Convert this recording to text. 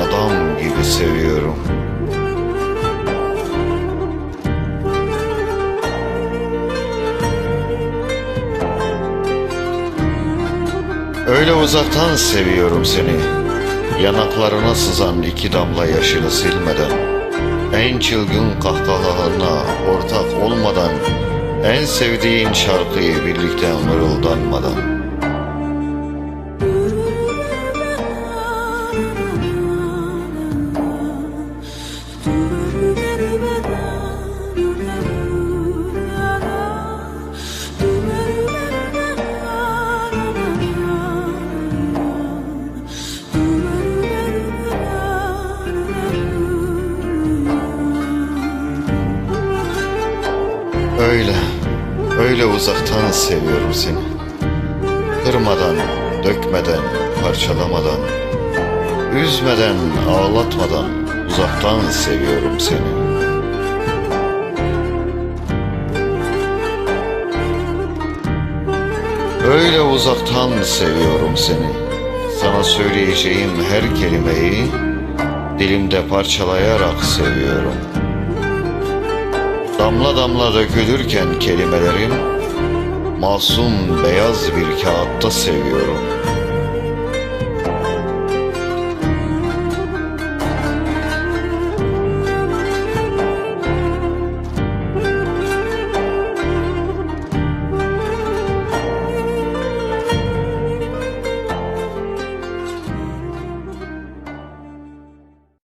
adam gibi seviyorum. Öyle uzaktan seviyorum seni. Yanaklarına sızan iki damla yaşını silmeden En çılgın kahkahalarına ortak olmadan En sevdiğin şarkıyı birlikte mırıldanmadan Öyle, öyle uzaktan seviyorum seni. Kırmadan, dökmeden, parçalamadan Üzmeden, ağlatmadan Uzaktan seviyorum seni. Öyle uzaktan seviyorum seni. Sana söyleyeceğim her kelimeyi Dilimde parçalayarak seviyorum. Damla damla dökülürken kelimelerim Masum beyaz bir kağıtta seviyorum